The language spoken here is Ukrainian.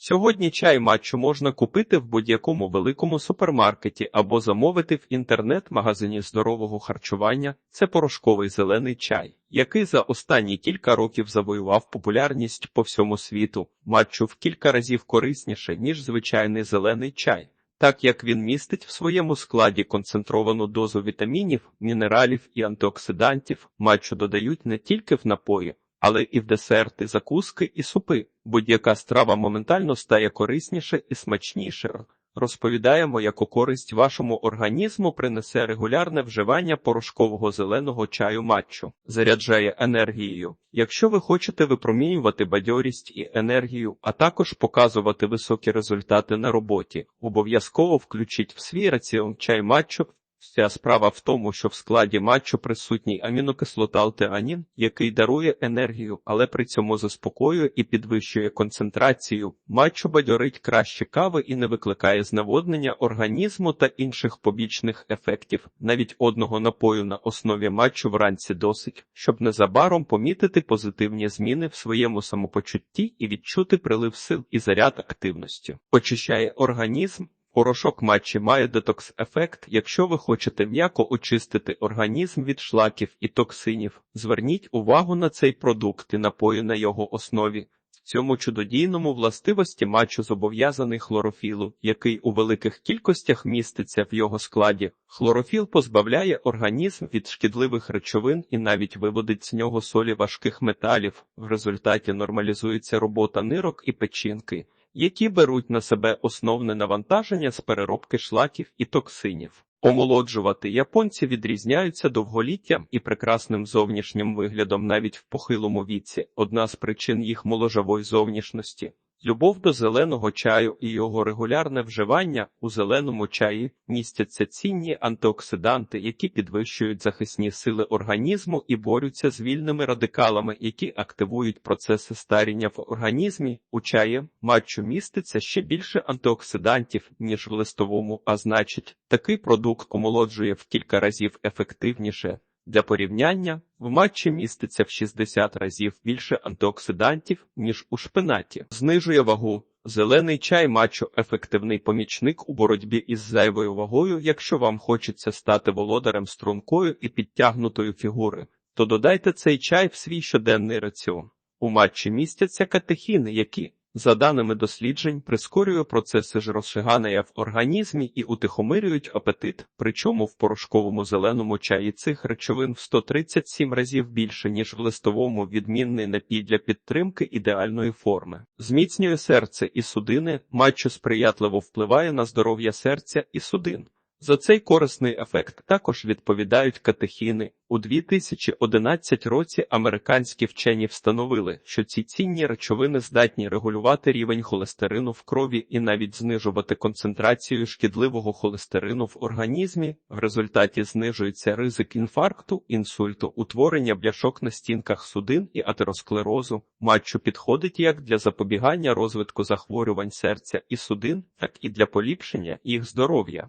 Сьогодні чай матчу можна купити в будь-якому великому супермаркеті або замовити в інтернет-магазині здорового харчування. Це порошковий зелений чай, який за останні кілька років завоював популярність по всьому світу. Матчу в кілька разів корисніше, ніж звичайний зелений чай. Так як він містить в своєму складі концентровану дозу вітамінів, мінералів і антиоксидантів, матчу додають не тільки в напої, але і в десерти, закуски і супи. Будь-яка страва моментально стає корисніше і смачніше. Розповідаємо, яку користь вашому організму принесе регулярне вживання порошкового зеленого чаю матчу, заряджає енергією. Якщо ви хочете випромінювати бадьорість і енергію, а також показувати високі результати на роботі, обов'язково включіть в свій раціон чай матчу. Вся справа в тому, що в складі матчу присутній амінокислота алтеанін, який дарує енергію, але при цьому заспокоює і підвищує концентрацію. Матчу бадьорить краще кави і не викликає зневоднення організму та інших побічних ефектів. Навіть одного напою на основі матчу вранці досить, щоб незабаром помітити позитивні зміни в своєму самопочутті і відчути прилив сил і заряд активності. Очищає організм. Порошок матчі має детокс-ефект. Якщо ви хочете м'яко очистити організм від шлаків і токсинів, зверніть увагу на цей продукт і напої на його основі. Цьому чудодійному властивості матчу зобов'язаний хлорофілу, який у великих кількостях міститься в його складі. Хлорофіл позбавляє організм від шкідливих речовин і навіть виводить з нього солі важких металів. В результаті нормалізується робота нирок і печінки які беруть на себе основне навантаження з переробки шлаків і токсинів. Омолоджувати японці відрізняються довголіттям і прекрасним зовнішнім виглядом навіть в похилому віці. Одна з причин їх моложавої зовнішності. Любов до зеленого чаю і його регулярне вживання у зеленому чаї містяться цінні антиоксиданти, які підвищують захисні сили організму і борються з вільними радикалами, які активують процеси старіння в організмі. У чаї матчу міститься ще більше антиоксидантів, ніж в листовому, а значить, такий продукт омолоджує в кілька разів ефективніше. Для порівняння в матчі міститься в 60 разів більше антиоксидантів, ніж у шпинаті. Знижує вагу. Зелений чай матчу ефективний помічник у боротьбі із зайвою вагою. Якщо вам хочеться стати володарем стрункою і підтягнутої фігури, то додайте цей чай в свій щоденний раціон. У матчі містяться катехіни, які за даними досліджень, прискорює процеси жиросжигання в організмі і утихомирюють апетит, причому в порошковому зеленому чаї цих речовин в 137 разів більше, ніж в листовому відмінний напій для підтримки ідеальної форми. Зміцнює серце і судини, матчо сприятливо впливає на здоров'я серця і судин. За цей корисний ефект також відповідають катехіни. У 2011 році американські вчені встановили, що ці цінні речовини здатні регулювати рівень холестерину в крові і навіть знижувати концентрацію шкідливого холестерину в організмі. В результаті знижується ризик інфаркту, інсульту, утворення бляшок на стінках судин і атеросклерозу. Матчу підходить як для запобігання розвитку захворювань серця і судин, так і для поліпшення їх здоров'я.